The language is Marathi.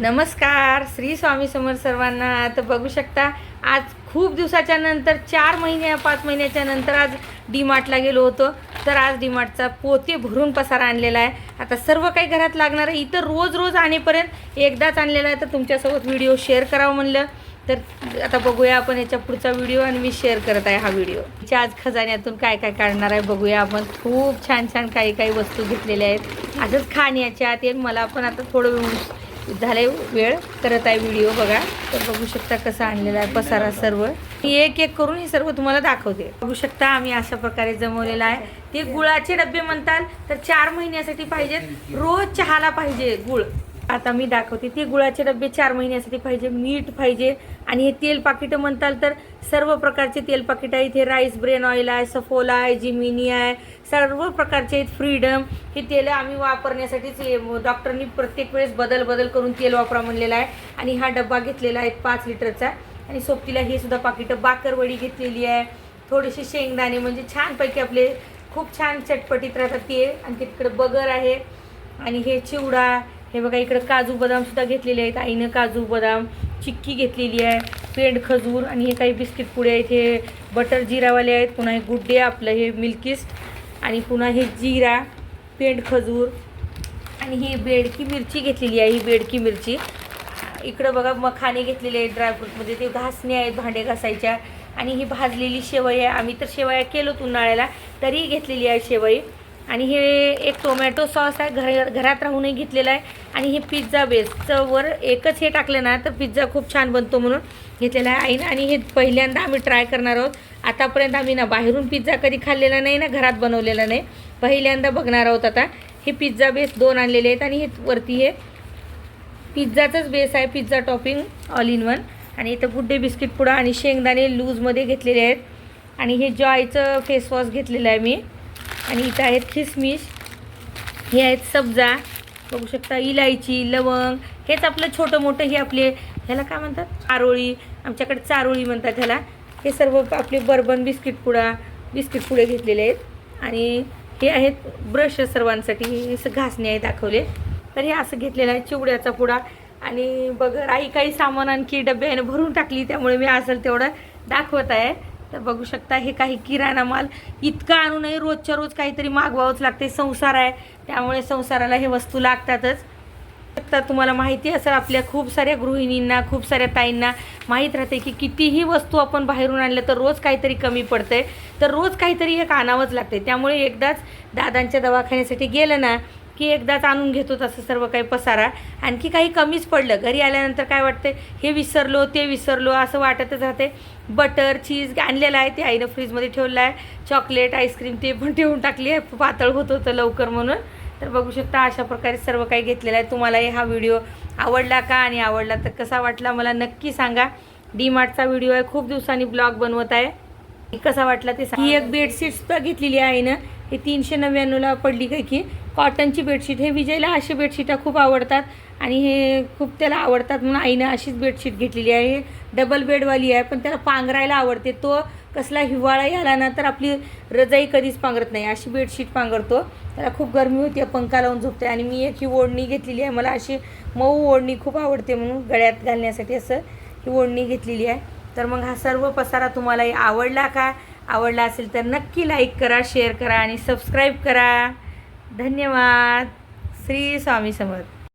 नमस्कार श्री स्वामी समर्थ सर्वांना. तर बघू शकता आज खूप दिवसाच्या नंतर चार महिन्या पाच महिन्याच्या नंतर आज डीमार्टला गेलो होतो. तर आज डीमार्टचा पोते भरून पसारा आणलेला आहे. आता सर्व काही घरात लागणार आहे. इथं रोज रोज आणेपर्यंत एकदाच आणलेला आहे. तर तुमच्यासोबत व्हिडिओ शेअर करावं म्हणलं. तर आता बघूया आपण याच्या पुढचा व्हिडिओ आणि मी शेअर करत आहे हा व्हिडिओ. तिच्या आज खजान्यातून काय काय काढणार आहे बघूया आपण. खूप छान छान काही काही वस्तू घेतलेल्या आहेत. असंच खाण्याच्या ते मला पण आता थोडं झालंय वेळ करत आहे व्हिडिओ बघा. तर बघू शकता कसा आणलेला आहे पसारा सर्व. मी एक एक करून हे सर्व तुम्हाला दाखवते. बघू शकता आम्ही अशा प्रकारे जमवलेला आहे. ते गुळाचे डबे म्हणतात तर चार महिन्यासाठी पाहिजेत. रोज चहाला पाहिजे गुळ. आता मी दाखवते. ते गुळाचे डबे चार महिन्यासाठी पाहिजे मीठ पाहिजे. आणि हे तेल पाकिटं म्हणताल तर सर्व प्रकारचे तेल पाकिट आहे इथे राईस ब्रेन ऑइल आहे सफोला आहे जिमिनी आहे. सर्व प्रकारचे आहेत. फ्रीडम. हे तेल आम्ही वापरण्यासाठीच डॉक्टरनी प्रत्येक वेळेस बदल बदल करून तेल वापरा म्हणलेला आहे. आणि हा डब्बा घेतलेला आहे पाच लिटरचा. आणि सोबतीला हे सुद्धा पाकिटं बाकरवडी घेतलेली आहे. थोडेसे शेंगदाणे म्हणजे छानपैकी आपले खूप छान चटपटीत राहतात ते. आणि तिकडे बगर आहे. आणि हे चिवडा हे बघा इकडं काजू बदामसुद्धा घेतलेले आहेत. आईनं काजू बदाम चिक्की घेतलेली आहे पेंड खजूर आणि हे काही बिस्किट पुडे आहेत. हे बटर जिरावाले आहेत. पुन्हा हे गुड्डे आपलं हे मिल्किस्ट आणि पुन्हा हे जिरा पेंड खजूर आणि ही बेडकी मिरची घेतलेली आहे ही बेडकी मिरची. इकडं बघा मखाने घेतलेले आहेत ड्रायफ्रूटमध्ये ते घासणे आहेत भांडे घासायच्या. आणि ही भाजलेली शेवई आहे. आम्ही तर शेवया केलोत उन्हाळ्याला तरीही घेतलेली आहे शेवई. आणि हे एक टोमॅटो सॉस आहे घर घरात राहूनही घेतलेला आहे. आणि हे पिझ्झा बेसचं वर एकच हे टाकलं ना तर पिझ्झा खूप छान बनतो म्हणून घेतलेला आहे आईनं. आणि हे पहिल्यांदा आम्ही ट्राय करणार आहोत. आतापर्यंत आम्ही ना बाहेरून पिझ्झा कधी खाल्लेला नाही ना घरात बनवलेला नाही. पहिल्यांदा बघणार आहोत आता. हे पिझ्झा बेस दोन आणलेले आहेत आणि हे वरती हे पिझ्झाचंच बेस आहे pizza topping all in one आणि इथं गुड्डे बिस्किट पुडा आणि शेंगदाणे लूजमध्ये घेतलेले आहेत. आणि हे जॉयचं फेसवॉश घेतलेलं आहे मी. आणि इथं आहेत खिसमिस हे आहेत सब्जा बघू शकता इलायची लवंग हेच आपलं छोटं मोठं हे आपले ह्याला काय म्हणतात? चारोळी आमच्याकडे चारोळी म्हणतात ह्याला. हे सर्व आपले बर्बन बिस्किट पुडा बिस्किट पुडे घेतलेले आहेत. आणि हे आहेत ब्रश सर्वांसाठी हे असं घासणे आहे दाखवले. तर हे असं घेतलेलं आहे चिवड्याचा पुडा. आणि बघ आई काही सामान आणखी डब्याने भरून टाकली त्यामुळे मी असेल तेवढं दाखवत आहे. तर बघू शकता हे काही किराणा माल इतका आणू नये रोजच्या रोज काहीतरी मागवावंच लागते संसार आहे. त्यामुळे संसाराला हे वस्तू लागतातच. तर तुम्हाला माहिती असेल आपल्या खूप साऱ्या गृहिणींना खूप साऱ्या ताईंना माहीत राहते की कितीही वस्तू आपण बाहेरून आणल्या तर रोज काहीतरी कमी पडते तर रोज काहीतरी एक आणावंच लागते त्यामुळे एकदाच दादांच्या दवाखान्यासाठी गेलं ना की एकदाच आणून घेतो तसं सर्व काही पसारा. आणखी काही कमीच पडलं. घरी आल्यानंतर काय वाटते हे विसरलो ते विसरलो असं वाटतच राहते बटर चीज आणलेलं आहे ते आईनं फ्रीजमध्ये ठेवलं आहे. चॉकलेट आईस्क्रीम ते पण ठेवून टाकली आहे. पातळ होत होतं लवकर म्हणून. तर बघू शकता अशा प्रकारे सर्व काही घेतलेलं आहे. तुम्हालाही हा व्हिडिओ आवडला का? आणि आवडला तर कसा वाटला मला नक्की सांगा. डी मार्टचा व्हिडिओ आहे. खूप दिवसांनी ब्लॉग बनवत आहे. कसा वाटला ते सांग. ही एक बेडशीट सुद्धा घेतलेली आहे ना हे तीनशे नव्याण्णवला पडली काय की? कॉटनची बेडशीट हे विजयला अशी बेडशीटा खूप आवडतात आणि हे खूप त्याला आवडतात म्हणून आईनं अशीच बेडशीट घेतलेली आहे. हे डबल बेडवाली आहे पण त्याला पांघरायला आवडते. तो कसला हिवाळाही आला ना तर आपली रजाई कधीच पांघरत नाही. अशी बेडशीट पांघरतो. त्याला खूप गरमी होती पंखा लावून झोपते आणि मी एक ही ओढणी घेतलेली आहे. मला अशी मऊ ओढणी खूप आवडते म्हणून गळ्यात घालण्यासाठी असं ही ओढणी घेतलेली आहे. तर मग हा सर्व पसारा तुम्हाला आवडला का? आवडला असेल तर नक्की लाईक करा शेअर करा आणि सबस्क्राईब करा. धन्यवाद. श्री स्वामी समर्थ.